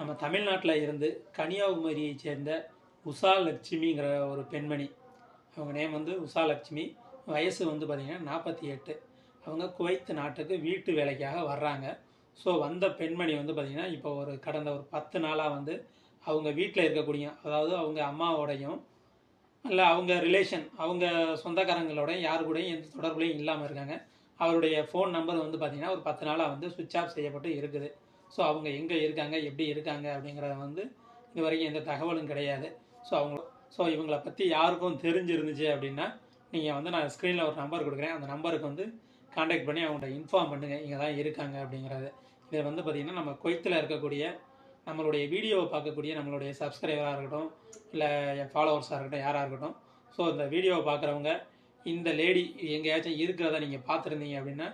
நம்ம தமிழ்நாட்டில் இருந்து கன்னியாகுமரியை சேர்ந்த உஷா லட்சுமிங்கிற ஒரு பெண்மணி. அவங்க நேம் வந்து உஷா லட்சுமி. வயசு வந்து பார்த்திங்கன்னா நாற்பத்தி எட்டு. அவங்க குவைத் நாட்டுக்கு வீட்டு வேலைக்காக வர்றாங்க. ஸோ வந்த பெண்மணி வந்து பார்த்திங்கன்னா இப்போ ஒரு கடந்த ஒரு பத்து நாளாக வந்து அவங்க வீட்டில் இருக்கக்கூடிய அதாவது அவங்க அம்மாவோடையும் இல்லை அவங்க ரிலேஷன் அவங்க சொந்தக்காரங்களோட யார் கூடயும் எந்த தொடர்புலையும் இல்லாமல் இருக்காங்க. அவருடைய ஃபோன் நம்பர் வந்து பார்த்திங்கன்னா ஒரு பத்து நாளாக வந்து சுவிட்ச் ஆஃப் செய்யப்பட்டு இருக்குது. ஸோ அவங்க எங்கே இருக்காங்க எப்படி இருக்காங்க அப்படிங்கிறத வந்து இது வரைக்கும் எந்த தகவலும் கிடையாது. ஸோ அவங்க ஸோ இவங்கள பற்றி யாருக்கும் தெரிஞ்சிருந்துச்சு அப்படின்னா நீங்கள் வந்து நான் ஸ்க்ரீனில் ஒரு நம்பர் கொடுக்குறேன். அந்த நம்பருக்கு வந்து காண்டாக்ட் பண்ணி அவங்கள்ட்ட இன்ஃபார்ம் பண்ணுங்கள் இங்கே தான் இருக்காங்க அப்படிங்கிறது. இதை வந்து பார்த்திங்கன்னா நம்ம கொய்த்தில் இருக்கக்கூடிய நம்மளுடைய வீடியோவை பார்க்கக்கூடிய நம்மளுடைய சப்ஸ்கிரைபராக இருக்கட்டும் இல்லை ஃபாலோவர்ஸாக இருக்கட்டும் யாராக இருக்கட்டும். ஸோ இந்த வீடியோவை பார்க்குறவங்க இந்த லேடி எங்கேயாச்சும் இருக்கிறத நீங்கள் பார்த்துருந்தீங்க அப்படின்னா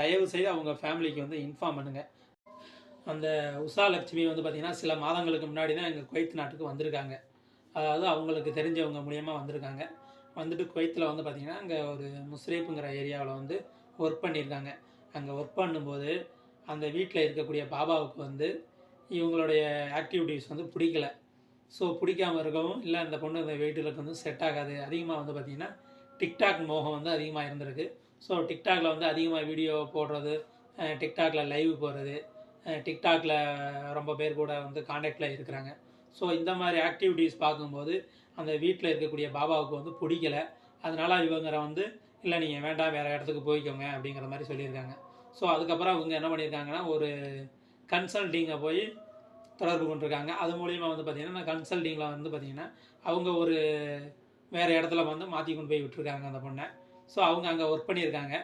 தயவு செய்து அவங்க ஃபேமிலிக்கு வந்து இன்ஃபார்ம் பண்ணுங்கள் அந்த உஷா லட்சுமி வந்து பார்த்திங்கன்னா சில மாதங்களுக்கு முன்னாடி தான் எங்கள் குவைத் நாட்டுக்கு வந்திருக்காங்க. அதாவது அவங்களுக்கு தெரிஞ்சவங்க மூலியமாக வந்திருக்காங்க. வந்துட்டு குவைத்தில் வந்து பார்த்திங்கன்னா அங்கே ஒரு முஸ்ரீப்புங்கிற ஏரியாவில் வந்து ஒர்க் பண்ணியிருக்காங்க அங்கே ஒர்க் பண்ணும்போது அந்த வீட்டில் இருக்கக்கூடிய பாபாவுக்கு வந்து இவங்களுடைய ஆக்டிவிட்டீஸ் வந்து பிடிக்கல. ஸோ பிடிக்காமல் இருக்கவும் இல்லை அந்த பொண்ணு இந்த வெயிட்டுக்கு வந்து செட் ஆகாது. அதிகமாக வந்து பார்த்திங்கன்னா டிக்டாக் மோகம் வந்து அதிகமாக இருந்திருக்கு. ஸோ டிக்டாக்ல வந்து அதிகமாக வீடியோ போடுறது டிக்டாக்ல லைவ் போடுறது டிக்டாக்ல ரொம்ப பேர் கூட வந்து காண்டாக்டில் இருக்கிறாங்க. ஸோ இந்த மாதிரி ஆக்டிவிட்டீஸ் பார்க்கும்போது அந்த வீட்டில் இருக்கக்கூடிய பாபாவுக்கு வந்து பிடிக்கல. அதனால இவங்க வந்து இல்லை நீங்கள் வேண்டாம் வேறு இடத்துக்கு போய்க்கோங்க அப்படிங்கிற மாதிரி சொல்லியிருக்காங்க. ஸோ அதுக்கப்புறம் இவங்க என்ன பண்ணியிருக்காங்கன்னா ஒரு கன்சல்டிங்கை போய் தொடர்பு கொண்டிருக்காங்க. அது மூலியமா வந்து பார்த்திங்கன்னா கன்சல்டிங்கில் வந்து பார்த்திங்கன்னா அவங்க ஒரு வேறு இடத்துல வந்து மாற்றி கொண்டு போய் விட்டுருக்காங்க அந்த பொண்ணை. ஸோ அவங்க அங்கே ஒர்க் பண்ணியிருக்காங்க.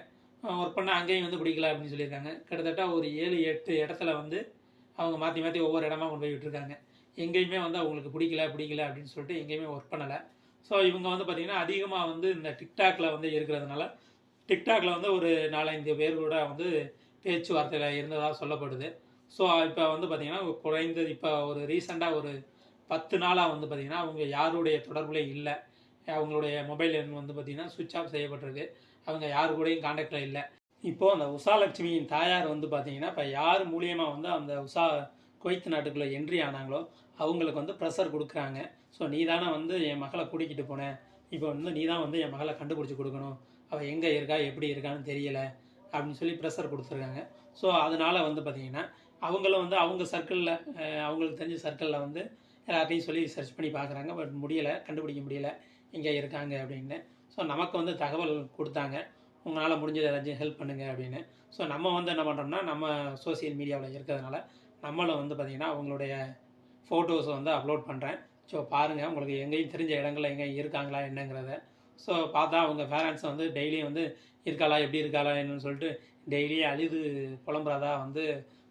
ஒர்க் பண்ண அங்கேயும் வந்து பிடிக்கல அப்படின்னு சொல்லியிருக்காங்க. கிட்டத்தட்ட ஒரு ஏழு எட்டு இடத்துல வந்து அவங்க மாற்றி மாற்றி ஒவ்வொரு இடமா கொண்டு போய் விட்டுருக்காங்க. எங்கேயுமே வந்து அவங்களுக்கு பிடிக்கல பிடிக்கல அப்படின்னு சொல்லிட்டு எங்கேயுமே ஒர்க் பண்ணலை. ஸோ இவங்க வந்து பார்த்திங்கன்னா அதிகமாக வந்து இந்த டிக்டாக்ல வந்து இருக்கிறதுனால டிக்டாக்ல வந்து ஒரு நாலஞ்சு பேர் கூட வந்து பேச்சுவார்த்தையில் இருந்ததாக சொல்லப்படுது. ஸோ இப்போ வந்து பார்த்திங்கன்னா குறைந்தது இப்போ ஒரு ரீசெண்டாக ஒரு பத்து நாளாக வந்து பார்த்திங்கன்னா அவங்க யாருடைய தொடர்புலேயே இல்லை. அவங்களுடைய மொபைல் எண் வந்து பார்த்திங்கன்னா சுவிட்ச் ஆஃப் செய்யப்பட்டிருக்கு. அவங்க யாரு கூடயும் காண்டாக்டில் இல்லை. இப்போது அந்த உஷா லட்சுமியின் தாயார் வந்து பார்த்திங்கன்னா இப்போ யார் மூலியமாக வந்து அந்த உஷா குவைத் நாட்டுக்குள்ளே என்ட்ரி ஆனாங்களோ அவங்களுக்கு வந்து ப்ரெஷர் கொடுக்குறாங்க. ஸோ நீ தானே வந்து என் மகளை கூட்டிக்கிட்டு போனேன் இப்போ வந்து நீ தான் வந்து என் மகளை கண்டுபிடிச்சி கொடுக்கணும். அவள் எங்கே இருக்கா எப்படி இருக்கான்னு தெரியலை அப்படின்னு சொல்லி ப்ரெஷர் கொடுத்துருக்காங்க. ஸோ அதனால் வந்து பார்த்திங்கன்னா அவங்களும் வந்து அவங்க சர்க்கிளில் அவங்களுக்கு தெரிஞ்ச சர்க்கிளில் வந்து எல்லாத்தையும் சொல்லி சர்ச் பண்ணி பார்க்குறாங்க பட் முடியலை கண்டுபிடிக்க முடியலை. எங்கே இருக்காங்க அப்படின்னு. ஸோ நமக்கு வந்து தகவல் கொடுத்தாங்க. உங்களால் முடிஞ்சது ஏதாச்சும் ஹெல்ப் பண்ணுங்க அப்படின்னு. ஸோ நம்ம வந்து என்ன பண்ணுறோம்னா நம்ம சோசியல் மீடியாவில் இருக்கிறதுனால நம்மளும் வந்து பார்த்திங்கன்னா அவங்களுடைய ஃபோட்டோஸை வந்து அப்லோட் பண்ணுறேன் ஸோ பாருங்கள் உங்களுக்கு எங்கேயும் தெரிஞ்ச இடங்களில் எங்கே இருக்காங்களா என்னங்கிறத. ஸோ பார்த்தா அவங்க பேரண்ட்ஸ் வந்து டெய்லியும் வந்து இருக்காளா எப்படி இருக்காளா என்னன்னு சொல்லிட்டு டெய்லியே அழுது புலம்புறதா வந்து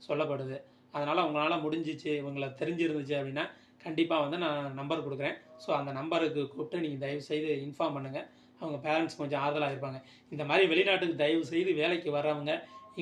சொல்லப்படுது. அதனால் உங்களால் முடிஞ்சிச்சு இவங்களை தெரிஞ்சிருந்துச்சு அப்படின்னா கண்டிப்பாக வந்து நான் நம்பர் கொடுக்குறேன். ஸோ அந்த நம்பருக்கு கூப்பிட்டு நீங்கள் தயவு செய்து இன்ஃபார்ம் பண்ணுங்கள் அவங்க பேரண்ட்ஸ் கொஞ்சம் ஆறுதலாக இருப்பாங்க. இந்த மாதிரி வெளிநாட்டுக்கு தயவு செய்து வேலைக்கு வர்றவங்க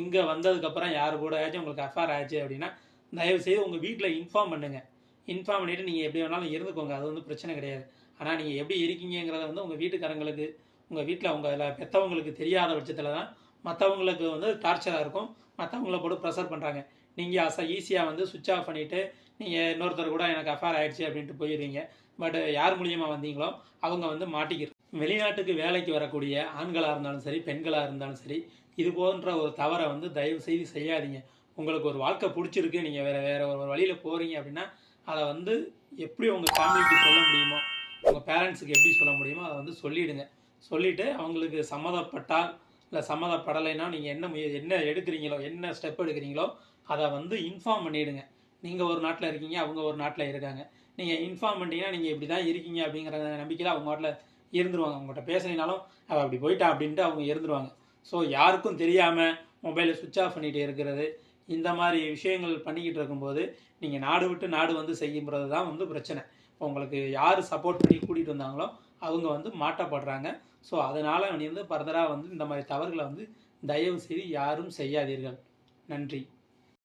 இங்கே வந்ததுக்கப்புறம் யார் கூட ஆச்சும் உங்களுக்கு அஃபேர் ஆச்சு அப்படின்னா தயவு செய்து உங்கள் வீட்டில் இன்ஃபார்ம் பண்ணுங்கள் இன்ஃபார்ம் பண்ணிவிட்டு நீங்கள் எப்படி வேணாலும் இருந்துக்கோங்க. அது வந்து பிரச்சனை கிடையாது. ஆனால் நீங்கள் எப்படி இருக்கீங்கிறத வந்து உங்கள் வீட்டுக்காரங்களுக்கு உங்கள் வீட்டில் உங்கள் பெற்றவங்களுக்கு தெரியாத பட்சத்தில் தான் மற்றவங்களுக்கு வந்து டார்ச்சராக இருக்கும். மற்றவங்கள போட்டு ப்ரெஷர் பண்ணுறாங்க நீங்கள் அச ஈஸியாக வந்து சுவிட்ச் ஆஃப் பண்ணிவிட்டு நீங்கள் இன்னொருத்தர் கூட எனக்கு அஃபேர் ஆகிடுச்சி அப்படின்ட்டு போயிடுவீங்க பட் யார் மூலியமாக வந்தீங்களோ அவங்க வந்து மாட்டிக்கிறது வெளிநாட்டுக்கு வேலைக்கு வரக்கூடிய ஆண்களாக இருந்தாலும் சரி பெண்களாக இருந்தாலும் சரி இது போன்ற ஒரு தவறை வந்து தயவு செய்து செய்யாதீங்க. உங்களுக்கு ஒரு வாழ்க்கை பிடிச்சிருக்கு நீங்கள் வேறு வேறு ஒரு வழியில் போகிறீங்க அப்படின்னா அதை வந்து எப்படி உங்கள் ஃபேமிலிக்கு சொல்ல முடியுமோ உங்கள் பேரண்ட்ஸுக்கு எப்படி சொல்ல முடியுமோ அதை வந்து சொல்லிவிடுங்க சொல்லிவிட்டு அவங்களுக்கு சம்மதப்பட்டால் இல்லை சம்மதப்படலைன்னா நீங்கள் என்ன முய என்ன எடுக்கிறீங்களோ என்ன ஸ்டெப் எடுக்கிறீங்களோ அதை வந்து இன்ஃபார்ம் பண்ணிவிடுங்க நீங்கள் ஒரு நாட்டில் இருக்கீங்க அவங்க ஒரு நாட்டில் இருக்காங்க. நீங்கள் இன்ஃபார்ம் பண்ணிட்டீங்கன்னா நீங்கள் இப்படி தான் இருக்கீங்க அப்படிங்கிற நம்பிக்கையில் அவங்க நாட்டில் இருந்துருவாங்க. அவங்ககிட்ட பேசினாலும் அவள் அப்படி போயிட்டா அப்படின்ட்டு அவங்க இருந்துருவாங்க. ஸோ யாருக்கும் தெரியாமல் மொபைலை சுவிட்ச் ஆஃப் பண்ணிகிட்டு இருக்கிறது இந்த மாதிரி விஷயங்கள் பண்ணிக்கிட்டு இருக்கும்போது நீங்கள் நாடு விட்டு நாடு வந்து செய்யும்போது தான் வந்து பிரச்சனை. உங்களுக்கு யார் சப்போர்ட் பண்ணி கூட்டிகிட்டு வந்தாங்களோ அவங்க வந்து மாட்டப்படுறாங்க. ஸோ அதனால் நீ வந்து ஃபர்தராக வந்து இந்த மாதிரி தவறுகளை வந்து தயவு செய்து யாரும் செய்யாதீர்கள். நன்றி.